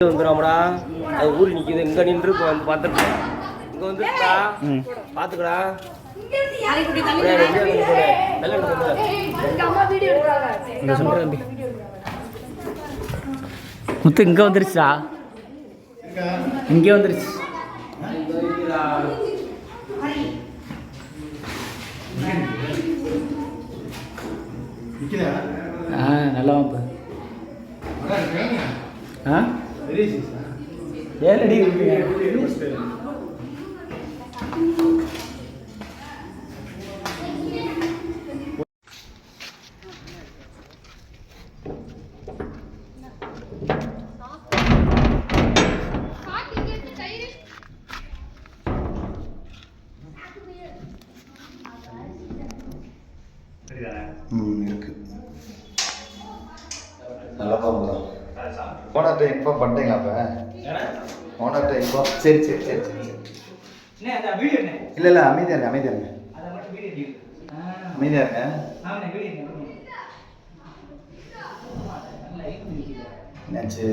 வந்துடும்டா அது ஊறி நிக்குது. இங்க நின்று இப்போ வந்து பார்த்துட்டு இங்க சொல்கிற தம்பி. முத்து இங்கே வந்துருச்சா? இங்கே வந்துருச்சு. இங்க இருக்குடா. ஆ? ஏழடி ம் இருக்கு. நல்லா பாருங்களா ஓனர்கிட்ட இன்ஃபார்ம் பண்ணிட்டீங்களா அப்போ? ஓனர்கிட்ட இன்ஃபார்ம் சரி சரி சரி சரி சரி. இல்லை இல்லை அமைதியாக இருங்க அமைதியாக இருங்க. அமைதியாக இருங்க. என்னாச்சு?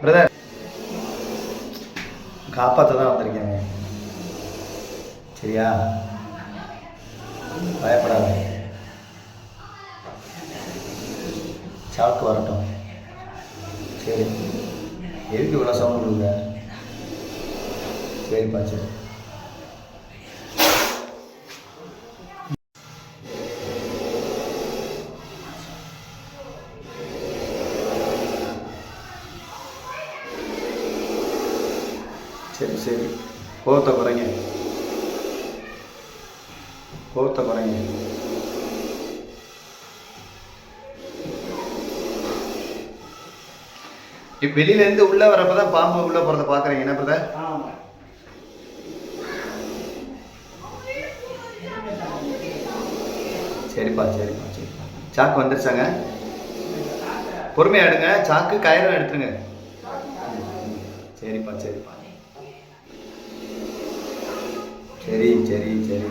பிரதர் காப்பாற்ற தான் வந்திருக்கேங்க. சரியா? பயப்படாத சாக்கு வரட்டும். சரி. எதுக்கு இவ்வளோ சவுண்ட் கொடுங்க சரிப்பா சரி சரி சரி. கோவத்தை குறைங்க. கோவத்தை குறைங்க. இப்போ வெளியிலேருந்து உள்ளே வரப்போ தான் பாம்பு உள்ளே போகிறத பார்க்குறீங்க என்ன பிரதர்? சரிப்பா சரிப்பா சரிப்பா. சாக்கு வந்துருச்சாங்க? பொறுமையா எடுங்க சாக்கு கயிறும் எடுத்துருங்க. சரிப்பா சரிப்பா. சரி சரி சரி.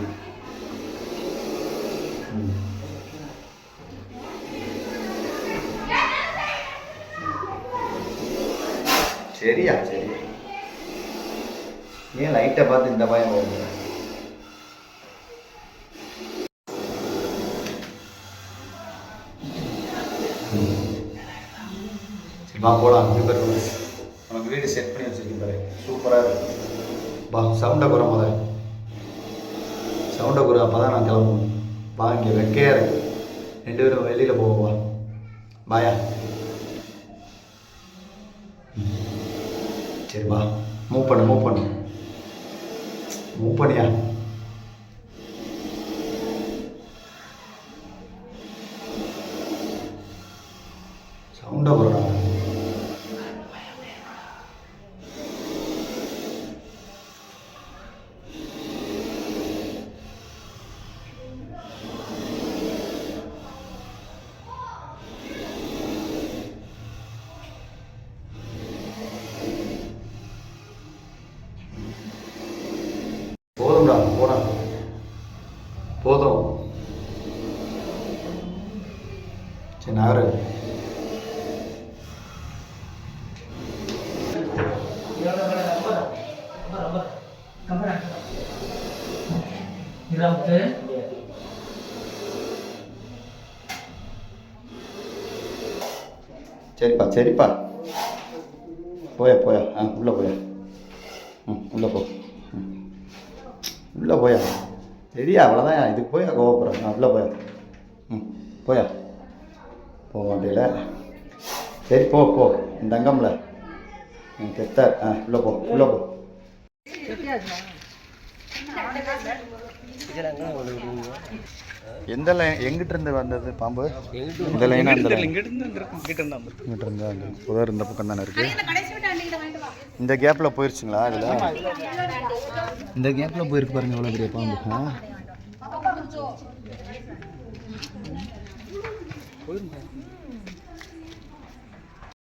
சரியா சரி. ஏன் லைட்டை பார்த்து இந்த பயம் வருது சரி வா போலாம். பேர் உனக்கு வீடு செட் பண்ணி வச்சிருக்கேன் பாரு. சூப்பராக இருக்கு. பா சவுண்டை குறை முத சவுண்டை குறை அப்போ தான் நான் கிளம்பணும். வா இங்கே வெக்கையாக இருக்கு. ரெண்டு பேரும் வெளியில் போவோம் வா. பாயா சரி வா. மூவ் பண்ணு மூவ் பண்ணு. மூவ் பண்ணியா? போதும். சரி நகரு சரிப்பா சரிப்பா. போயா போயா. ஆ உள்ளே போயா. ம் உள்ளே போ. ம். உள்ளே போயா. சரியா அவ்வளோதான் இதுக்கு போயா? கோவப்படுறேன் உள்ளே போயா? ம் போயா? போக மாட்டேல. சரி போ போ. இந்த தங்கம்ல. ம் பெத்த ஆ உள்ளே போ உள்ளே போ? எந்த லைன் எங்கிட்ட இருந்து வந்தது பாம்பு? இந்த லைனா இந்த லைன் இங்கிட்ட இருந்தா இங்கிட்ட இருந்தா இந்த பக்கம் தானே இருக்கு இந்த கேப்பில் போயிருச்சுங்களா அதில் இந்த கேப்பில் போயிருக்கு பாருங்க எவ்வளோ பெரிய பாம்பு. போயிருந்தேன்